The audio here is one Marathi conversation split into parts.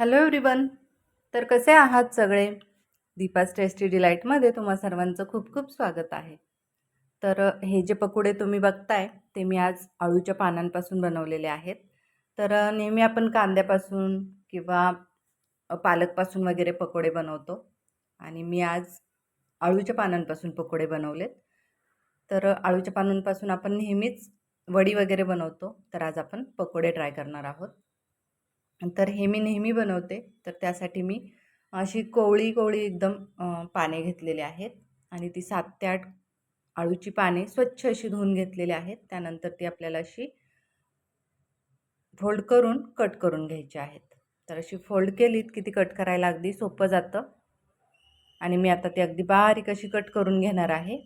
हॅलो एव्हरीवन तर कसे आहात सगळे? दीपास टेस्टी डिलाईटमध्ये तुम्हा सर्वांचं खूप खूप स्वागत आहे. तर हे जे पकोडे तुम्ही बघताय ते मी आज अळूच्या पानांपासून बनवलेले आहेत. तर नेहमी आपण कांद्यापासून किंवा पालकपासून वगैरे पकोडे बनवतो. आणि मी आज अळूच्या पानांपासून पकोडे बनवलेत. तर आळूच्या अळूच्या पानांपासून आपण नेहमीच वडी वगैरे बनवतो. तर आज आपण पकोडे ट्राय करणार आहोत. तर हे मी नेहमी बनवते. तर त्यासाठी मी अशी कोवळी कोवळी एकदम पाने घेतलेली आहेत आणि ती सात ते आठ आळूची पाने स्वच्छ अशी धुवून घेतलेली आहेत. त्यानंतर ती आपल्याला अशी फोल्ड करून कट करून घ्यायची आहेत. तर अशी फोल्ड केलीत की ती कट करायला अगदी सोपं जातं. आणि मी आता ती अगदी बारीक अशी कट करून घेणार आहे.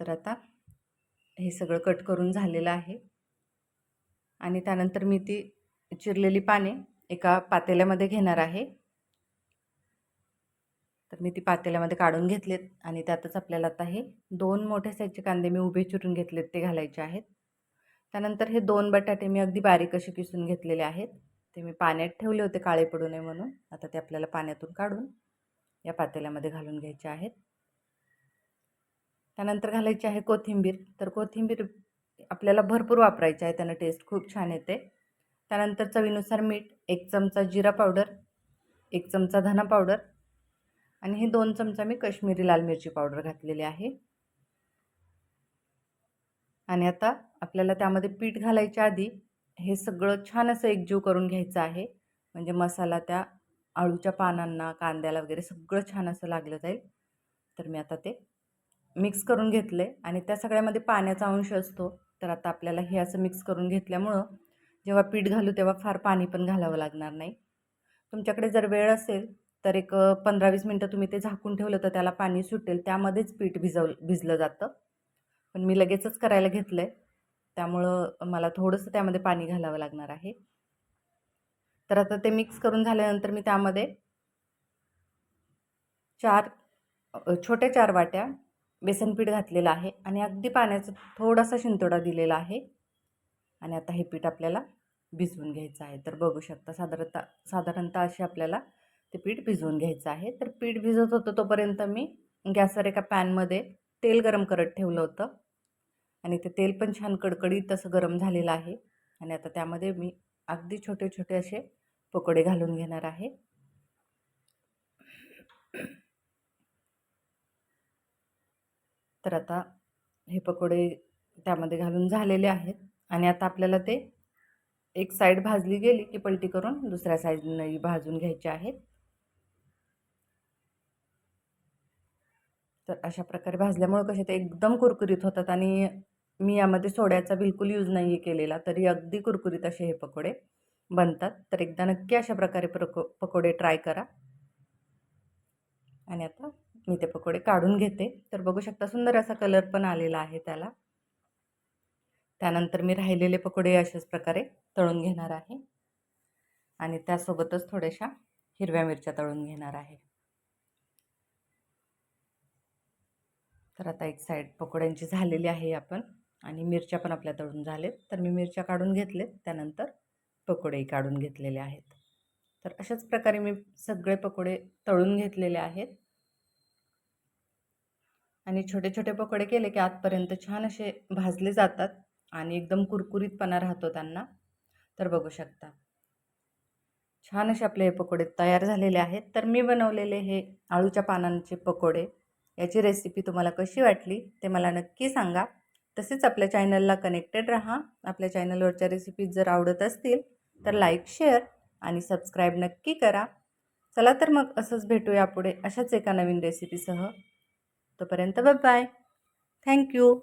तर आता हे सगळं कट करून झालेलं आहे. आणि त्यानंतर मी ती चिरलेली पाने एका पातेल्यामध्ये घेणार आहे. तर मी ती पातेल्यामध्ये काढून घेतलेत आणि त्यातच आपल्याला आता हे दोन मोठे साईजचे कांदे मी उभे चिरून घेतलेत ते घालायचे आहेत. त्यानंतर हे दोन बटाटे मी अगदी बारीक असे किसून घेतलेले आहेत. ते मी पाण्यात ठेवले होते काळे पडू नये म्हणून. आता ते आपल्याला पाण्यातून काढून या पातेल्यामध्ये घालून घ्यायचे आहेत. त्यानंतर घालायची आहे कोथिंबीर. तर कोथिंबीर आपल्याला भरपूर वापरायची आहे. त्यानं टेस्ट खूप छान येते. त्यानंतर चवीनुसार मीठ एक चमचा जिरा पावडर एक चमचा धना पावडर आणि हे दोन चमचा मी कश्मीरी लाल मिरची पावडर घातलेली आहे. आणि आता आपल्याला त्यामध्ये पीठ घालायच्या आधी हे सगळं छान असं एकजीव करून घ्यायचं आहे. म्हणजे मसाला त्या आळूच्या पानांना कांद्याला वगैरे सगळं छान असं लागलं जाईल. तर मी आता ते मिक्स करून घेतलं आहे आणि त्या सगळ्यामध्ये पाण्याचा अंश असतो. तर आता आपल्याला हे असं मिक्स करून घेतल्यामुळं जेव्हा पीठ घालू तेव्हा फार पाणी पण घालावं लागणार नाही. तुमच्याकडे जर वेळ असेल तर एक पंधरा वीस मिनटं तुम्ही ते झाकून ठेवलं तर त्याला पाणी सुटेल. त्यामध्येच पीठ भिजव भिजलं जातं. पण मी लगेचच करायला घेतलं आहे त्यामुळं मला थोडंसं त्यामध्ये पाणी घालावं लागणार आहे. तर आता ते मिक्स करून झाल्यानंतर मी त्यामध्ये चार छोट्या चार वाट्या बेसन पीठ घातलेलं आहे आणि अगदी पाण्याचा थोडासा शिंतोडा दिलेला आहे. आणि आता हे पीठ आपल्याला भिजवून घ्यायचं आहे. तर बघू शकता साधारणतः साधारणतः असे आपल्याला ते पीठ भिजवून घ्यायचं आहे. तर पीठ भिजत होतं तोपर्यंत मी गॅसवर एका पॅनमध्ये तेल गरम करत ठेवलं होतं. आणि ते तेल पण छान कडकडीत तसं गरम झालेलं आहे. आणि आता त्यामध्ये मी अगदी छोटे छोटे असे पकोडे घालून घेणार आहे. तर आता हे पकोडे त्यामध्ये घालून झालेले आहेत. आणि आता आपल्याला ते एक साईड भाजली गेली की पलटी करून दुसऱ्या साईडनंही भाजून घ्यायचे आहेत. तर अशा प्रकारे भाजल्यामुळं कसे ते एकदम कुरकुरीत होतात आणि मी यामध्ये सोड्याचा बिलकुल यूज नाही आहे केलेला तरी अगदी कुरकुरीत असे हे पकोडे बनतात. तर एकदा नक्की अशा प्रकारे पको पकोडे ट्राय करा. आणि आता मी ते पकोडे काढून घेते. तर बघू शकता सुंदर असा कलर पण आलेला आहे त्याला. त्यानंतर मी राहिलेले पकोडे अशाच प्रकारे तळून घेणार आहे. आणि त्यासोबतच थोड्याशा हिरव्या मिरच्या तळून घेणार आहे. तर आता एक साईड पकोड्यांची झालेली आहे आपण. आणि मिरच्या पण आपल्या तळून झालेत. तर मी मिरच्या काढून घेतलेत. त्यानंतर पकोडेही काढून घेतलेले आहेत. तर अशाच प्रकारे मी सगळे पकोडे तळून घेतलेले आहेत. आणि छोटे छोटे पकोडे केले की आतपर्यंत छान असे भाजले जातात आणि एकदम कुरकुरीतपणा राहतो त्यांना. तर बघू शकता. छान असे आपले हे पकोडे तयार झालेले आहेत. तर मी बनवलेले हे आळूच्या पानांचे पकोडे याची रेसिपी तुम्हाला कशी वाटली ते मला नक्की सांगा. तसेच आपल्या चॅनलला कनेक्टेड राहा. आपल्या चॅनलवरच्या रेसिपीज जर आवडत असतील तर लाईक शेअर आणि सबस्क्राईब नक्की करा. चला तर मग असंच भेटूया पुढे अशाच एका नवीन रेसिपीसह तोपर्यंत बाय थँक्यू